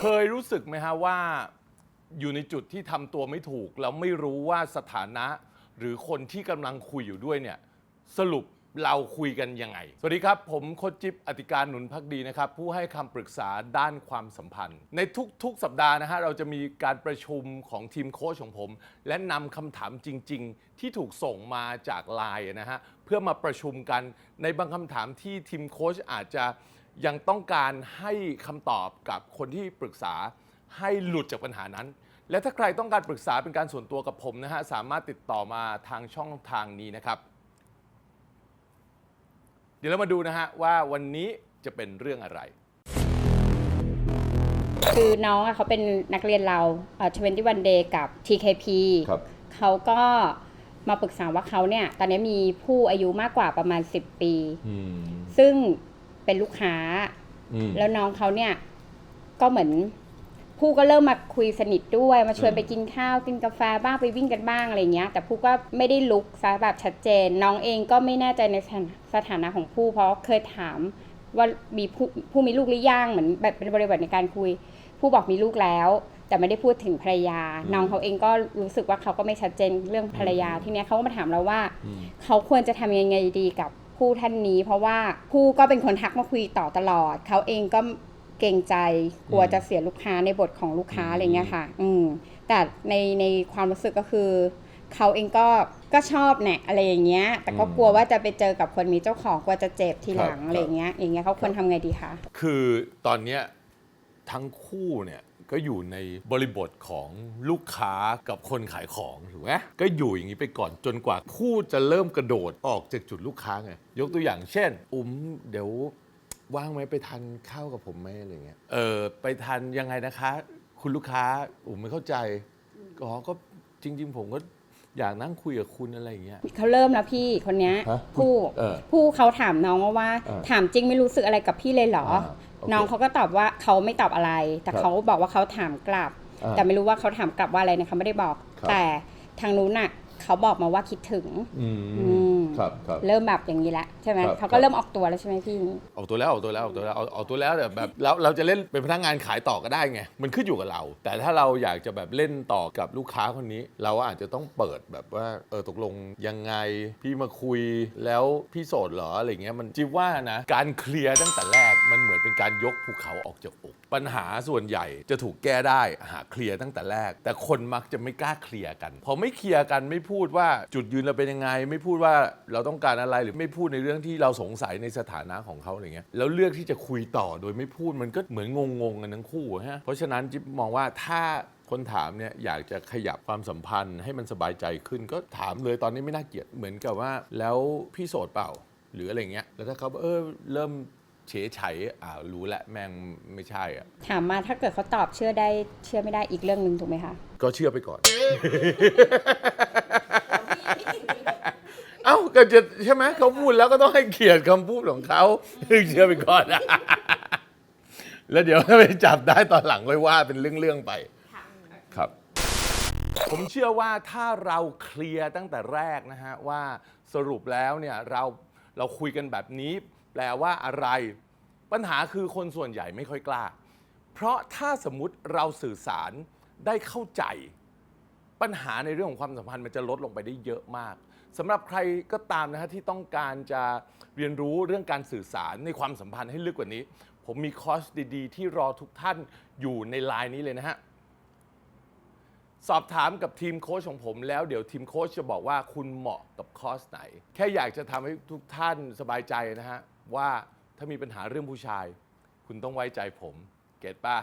เคยรู้สึกไหมฮะว่าอยู่ในจุดที่ทำตัวไม่ถูก แล้วไม่รู้ว่าสถานะ หรือคนที่กำลังคุยอยู่ด้วยเนี่ย สรุปเราคุยกันยังไง สวัสดีครับ ผมโคชจิ๊บอธิการหนุนพักดีนะครับ ผู้ให้คำปรึกษาด้านความสัมพันธ์ ในทุกๆ สัปดาห์นะฮะเราจะมีการประชุมของทีมโค้ชของผม และนำคำถามจริง ๆ ที่ถูกส่งมาจากไลน์นะฮะเพื่อมาประชุมกันในบางคำถามที่ทีมโค้ชอาจจะ ยังต้องการให้คำตอบกับคนที่ปรึกษาให้หลุดจากปัญหานั้น และถ้าใครต้องการปรึกษาเป็นการส่วนตัวกับผมนะฮะสามารถติดต่อมาทางช่องทางนี้นะครับ เดี๋ยวเรามาดูนะฮะว่าวันนี้จะเป็นเรื่องอะไร คือน้องอะเขาเป็นนักเรียนเราเอ่อ21 day กับ TKP ครับ เขาก็มาปรึกษาว่าเขาเนี่ย ตอนนี้มีผู้อายุมากกว่าประมาณ 10 ปีอืมซึ่ง เป็นลูกค้า อืม แล้วน้องเขาเนี่ย ก็เหมือนผู้ก็เริ่มมาคุยสนิทด้วยมาชวนอืม ไปกินข้าวกินกาแฟบ้างไปวิ่งกันบ้างอะไรเงี้ย แต่ผู้ก็ไม่ได้ลุกซะแบบชัดเจน น้องเองก็ไม่แน่ใจในสถานะสถานะของผู้เพราะเคยถามว่ามีผู้ผู้มีลูกหรือยังเหมือนแบบเป็นบริบทในการคุย ผู้บอกมีลูกแล้ว แต่ไม่ได้พูดถึงภรรยา น้องเขาเองก็รู้สึกว่าเขาก็ไม่ชัดเจนเรื่องภรรยาทีเนี้ยเขาก็มาถามเราว่า อืม เขาควรจะทำยังไงดีกับ ผู้ท่านนี้ เพราะว่าผู้ก็เป็นคนทักมาคุยต่อตลอด เขาเองก็เกรงใจกลัวอืมจะเสียลูกค้าในบทของลูกค้าอืมอะไรเงี้ยค่ะ อืม แต่ในในความรู้สึกก็คือ เขาเองก็ก็ชอบแหนะอะไรอย่างเงี้ย แต่ก็อืมกลัวว่าจะไปเจอกับคนมีเจ้าของกลัวจะเจ็บทีหลังครับอะไรอย่างเงี้ย อย่างเงี้ยเขาควรทำไงดีคะ คือตอนเนี้ยทั้งคู่เนี่ย ก็อยู่ในบริบทของลูกค้ากับคนขายของถูกไหมก็อยู่อย่างนี้ไปก่อนจนกว่าคู่จะเริ่มกระโดดออกจากจุดลูกค้าไงยกตัวอย่างเช่น อุ้มเดี๋ยวว่างไหมไปทานข้าวกับผมไหมอะไรเงี้ยเออไปทานยังไงนะคะ คุณลูกค้าอุ้มไม่เข้าใจอ๋อก็จริง ๆ ผมก็อยากนั่งคุยกับคุณอะไรอย่างเงี้ย เขาเริ่มแล้วพี่คนเนี้ยฮะผู้เออผู้เขาถามน้องว่าว่าเออถามจริงไม่รู้สึกอะไรกับพี่เลยเหรอ อ่าโอเค น้องเขาก็ตอบว่าเขาไม่ตอบอะไร แต่ครับเขาบอกว่าเขาถามกลับอ่าแต่ไม่รู้ว่าเขาถามกลับว่าอะไรนะเขาไม่ได้บอกครับแต่ทางนู้นน่ะเขาบอกมาว่าคิดถึงอืมอืมครับครับเริ่มแบบอย่างนี้แล้วใช่ไหมครับเขาครัก็บเริ่มออกตัวแล้วใช่ไหมพี่ออกตัวแล้วออกตัวแล้วออกตัวแล้วเอาออกตัวแล้วแต่แบบเราเราจะเล่นเป็นพนักงานขายต่อก็ได้ไงมันขึ้นอยู่กับเรา แต่ถ้าเราอยากจะแบบเล่นต่อกับลูกค้าคนนี้ เราอาจจะต้องเปิดแบบว่าเออตกลงยังไงพี่มาคุยแล้วพี่โสดเหรออะไรเงี้ยมันจิบว่านะการเคลียร์ตั้งแต่แรกมันเหมือน เป็นการยกภูเขาออกจากอก ปัญหาส่วนใหญ่จะถูกแก้ได้หากเคลียร์ตั้งแต่แรก แต่คนมักจะไม่กล้าเคลียร์กัน พอไม่เคลียร์กันไม่พูดว่าจุดยืนเราเป็นยังไง ไม่พูดว่าเราต้องการอะไรหรือไม่พูดในเรื่องที่เราสงสัยในสถานะของเขาอะไรเงี้ยแล้วเลือกที่จะคุยต่อโดยไม่พูดมันก็เหมือนงงๆกันทั้งคู่ฮะเพราะฉะนั้นจิ๊บมองว่าถ้าคนถามเนี่ยอยากจะขยับความสัมพันธ์ให้มันสบายใจขึ้นก็ถามเลยตอนนี้ไม่น่าเกลียดเหมือนกับว่า แล้วพี่โสดเปล่า หรืออะไรเงี้ยแล้วถ้าเขาเออเริ่ม เฉยไฉอ่ารู้ละแม่งไม่ใช่อะ ถามมาถ้าเกิดเขาตอบเชื่อได้เชื่อไม่ได้อีกเรื่องหนึ่งถูกไหมคะ ก็เชื่อไปก่อน เอ้าก็จะใช่ไหมเขาพูดแล้วก็ต้องให้เกียรติคำพูดของเขาเชื่อไปก่อนแล้วเดี๋ยวถ้าไปจับได้ตอนหลังค่อยว่าเป็นเรื่องๆไปครับ ผมเชื่อว่าถ้าเราเคลียร์ตั้งแต่แรกนะฮะว่าสรุปแล้วเนี่ยเราเราคุยกันแบบนี้ แปลว่าอะไร ปัญหาคือคนส่วนใหญ่ไม่ค่อยกล้า เพราะถ้าสมมติเราสื่อสารได้เข้าใจ ปัญหาในเรื่องของความสัมพันธ์มันจะลดลงไปได้เยอะมากสำหรับใครก็ตามนะฮะที่ต้องการจะเรียนรู้เรื่องการสื่อสารในความสัมพันธ์ให้ลึกกว่านี้ ผมมีคอร์สดีๆ ที่รอทุกท่านอยู่ในไลน์นี้เลยนะฮะสอบถามกับทีมโค้ชของผมแล้วเดี๋ยวทีมโค้ชจะบอกว่าคุณเหมาะกับคอร์สไหน แค่อยากจะทำให้ทุกท่านสบายใจนะฮะ ว่าถ้ามีปัญหาเรื่องผู้ชาย คุณต้องไว้ใจผม เก็ตป่ะ